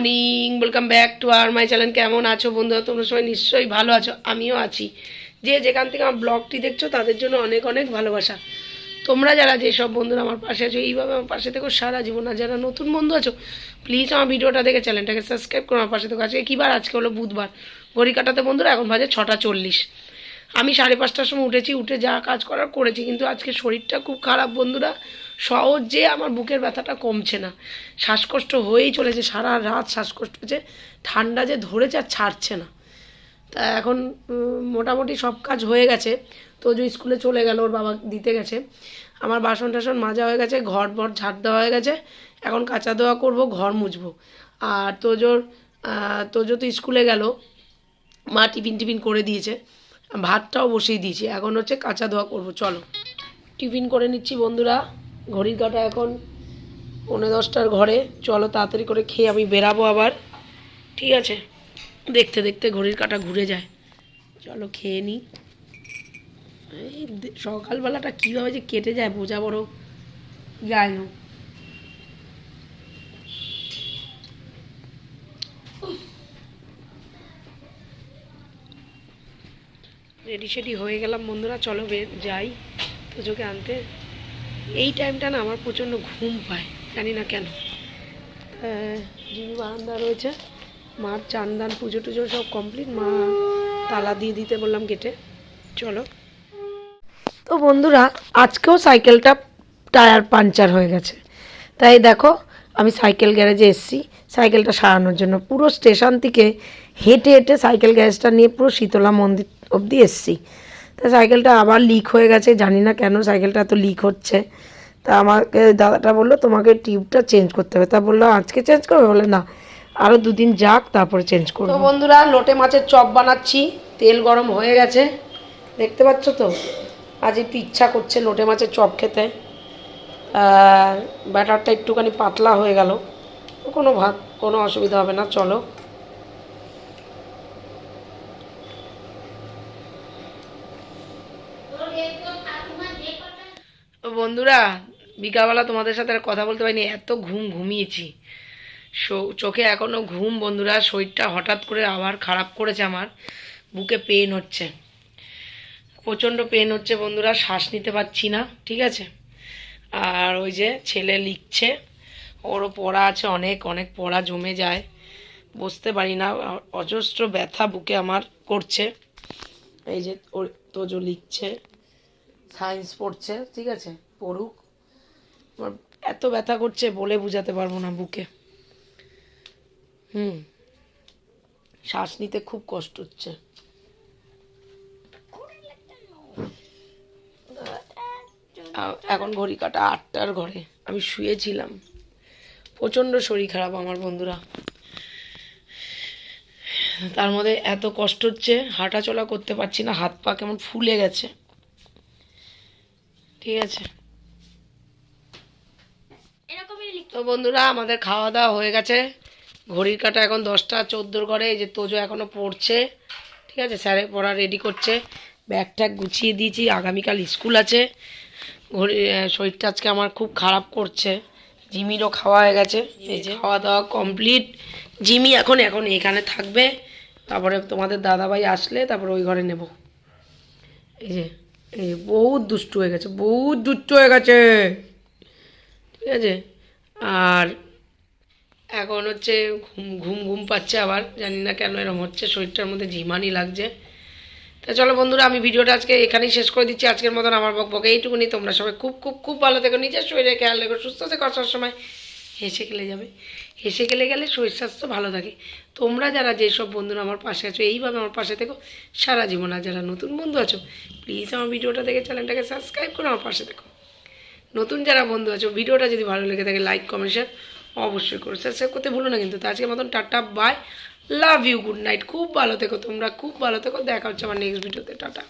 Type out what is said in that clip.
Morning welcome back to R my channel কেমন আছো বন্ধুরা? তোমরা সবাই নিশ্চয়ই ভালো আছো, আমিও আছি। যে যেখান থেকে আমার ব্লগটি দেখছ, তাদের জন্য অনেক অনেক ভালোবাসা। তোমরা যারা যেসব বন্ধুরা আমার পাশে আছো, এইভাবে আমার পাশে থেকো সারা জীবন। আর যারা নতুন বন্ধু আছো প্লিজ আমার ভিডিওটা দেখে চ্যানেলটাকে সাবস্ক্রাইব করো, আমার পাশে থেকো। আজকে কী বার? আজকে হলো বুধবার। ঘড়ি কাটাতে বন্ধুরা, এখন বাজে ছটা চল্লিশ। আমি সাড়ে পাঁচটার সময় উঠেছি, উঠে যা কাজ করার করেছি, কিন্তু আজকে শরীরটা খুব খারাপ বন্ধুরা। সহজে আমার বুকের ব্যথাটা কমছে না। শ্বাসকষ্ট হয়েই চলেছে, সারা রাত শ্বাসকষ্ট হচ্ছে ঠান্ডা যে ধরেছে আর ছাড়ছে না। তা এখন মোটামুটি সব কাজ হয়ে গেছে। তোজো স্কুলে চলে গেল, ওর বাবা দিতে গেছে। আমার বাসন টাসন মাজা হয়ে গেছে ঘর বর ঝাড় দেওয়া হয়ে গেছে। এখন কাঁচা দেওয়া করব, ঘর মুছবো। আর তোজোর তোজো তো স্কুলে গেল, মা টিফিন টিফিন করে দিয়েছে। ভাতটাও বসিয়ে দিয়েছি। এখন হচ্ছে কাঁচা ধোয়া করব, চলো। টিফিন করে নিচ্ছি বন্ধুরা। ঘড়ির কাটা এখন পনেরো দশটার ঘরে। চলো তাড়াতাড়ি করে খেয়ে আমি বেরাবো আবার। ঠিক আছে? দেখতে দেখতে ঘড়ির কাটা ঘুরে যায়। চলো খেয়ে নিই এই সকালবেলাটা কীভাবে যে কেটে যায় বোঝা বড় যায় না। রেডি সেডি হয়ে গেলাম বন্ধুরা, চলো যাই। পুজোকে আনতে। এই টাইমটা না আমার প্রচণ্ড ঘুম পায় জানি না কেন। জিমি বারান্দা রয়েছে, মার চান্দান পুজো টুজো সব কমপ্লিট মা তালা দিয়ে দিতে বললাম গেটে চলো। তো বন্ধুরা, আজকেও সাইকেলটা টায়ার পাঞ্চার হয়ে গেছে। তাই দেখো, আমি সাইকেল গ্যারেজে এসেছি। সাইকেলটা সারানোর জন্য পুরো স্টেশন থেকে হেঁটে হেঁটে সাইকেল গ্যারেজটা নিয়ে পুরো শীতলা মন্দির অবধি এসেছি। তা সাইকেলটা আবার লিক হয়ে গেছে, জানি না কেন সাইকেলটা এত লিক হচ্ছে। তা আমাকে দাদাটা বলল, তোমাকে টিউবটা চেঞ্জ করতে হবে। তা বলল, আজকে চেঞ্জ করবে? বলে, না আরও দুদিন যাক, তারপরে চেঞ্জ করব। বন্ধুরা, লোটে মাছের চপ বানাচ্ছি, তেল গরম হয়ে গেছে। দেখতে পাচ্ছ তো, আজ একটু ইচ্ছা করছে লোটে মাছের চপ খেতে। ব্যাটারটা একটুখানি পাতলা হয়ে গেল। কোনো ভাত কোনো অসুবিধা হবে না, চলো। বন্ধুরা, বিকালবেলা তোমাদের সাথে কথা বলতে পারিনি, এত ঘুম ঘুমিয়েছি। চোখে এখনও ঘুম বন্ধুরা, শরীরটা হঠাৎ করে আবার খারাপ করেছে আমার, বুকে পেন হচ্ছে। প্রচণ্ড পেন হচ্ছে বন্ধুরা, শ্বাস নিতে পারছি না, ঠিক আছে? আর ওই যে ছেলে লিখছে, ওরও পড়া আছে অনেক অনেক পড়া জমে যায়। বসতে পারি না, অজস্র ব্যথা বুকে আমার করছে। এই যে ওর তোজো লিখছে। সায়েন্স পড়ছে, ঠিক আছে? পড়ুক। আমার এত ব্যথা করছে বলে বোঝাতে পারব না বুকে। হুম। শ্বাস নিতে খুব কষ্ট হচ্ছে। এখন ঘড়ি কাটা আটটার ঘরে। আমি শুয়েছিলাম। প্রচণ্ড শরীর খারাপ আমার বন্ধুরা। তার মধ্যে এত কষ্ট হচ্ছে, হাঁটাচলা করতে পারছি না, হাত পা কেমন ফুলে গেছে। ঠিক আছে। তো বন্ধুরা আমাদের খাওয়া দাওয়া হয়ে গেছে। ঘড়ির কাটা এখন দশটা চোদ্দোর ঘরে এই যে তোজো এখনও পড়ছে। ঠিক আছে স্যারে পড়া রেডি করছে। ব্যাগ ট্যাগ গুছিয়ে দিয়েছি আগামীকাল স্কুল আছে। ঘড়ি শরীরটা আজকে আমার খুব খারাপ করছে। জিমিরও খাওয়া হয়ে গেছে। এই যে খাওয়া দাওয়া কমপ্লিট জিমি এখন এখন এখানে থাকবে। তারপরে তোমাদের দাদাভাই আসলে তারপরে ওই ঘরে নেব। এই যে এই বহুত দুষ্টু হয়ে গেছে, বহুত দুষ্টু হয়ে গেছে। ঠিক আছে? আর এখন হচ্ছে ঘুম ঘুম ঘুম পাচ্ছে আবার, জানি না কেন এরকম হচ্ছে, শরীরটার মধ্যে ঝিমানি লাগছে। তা চলো বন্ধুরা, আমি ভিডিওটা আজকে এখানেই শেষ করে দিচ্ছি। আজকের মতন আমার বক বকে এইটুকুনি, তোমরা সবাই খুব খুব খুব ভালো থেকো, নিজের শরীরে খেয়াল রেখো, সুস্থ থেকো সময়। হেসে খেলে যাবে। হেসে খেলে গেলে শরীর স্বাস্থ্য ভালো থাকে। তোমরা যারা যেসব বন্ধুরা আমার পাশে আছো, এইভাবে আমার পাশে থেকো। সারা জীবন আর যারা নতুন বন্ধু আছো প্লিজ আমার ভিডিওটা দেখে চ্যানেলটাকে সাবস্ক্রাইব করে আমার পাশে থেকো। নতুন যারা বন্ধু আছো, ভিডিওটা যদি ভালো লেগে থাকে লাইক কমেন্ট শেয়ার অবশ্যই করো। সাবস্ক্রাইব করতে ভুলো না কিন্তু। তো আজকের মতন tata bye love you good night খুব ভালো থেকো তোমরা, খুব ভালো থেকো। দেখা হচ্ছে আমার নেক্সট ভিডিওতে টাটা।